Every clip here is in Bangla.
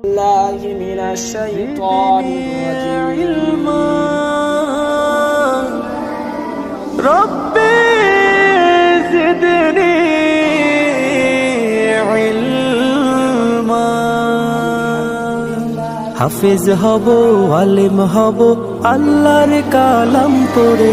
الله من الشيطان الرجيم ربي زدني علما হাফেজ হব আলেম হব আল্লাহর কালাম পড়ে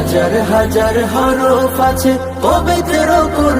হাজার হাজার হরফ আছে পবিত্র কুরআনে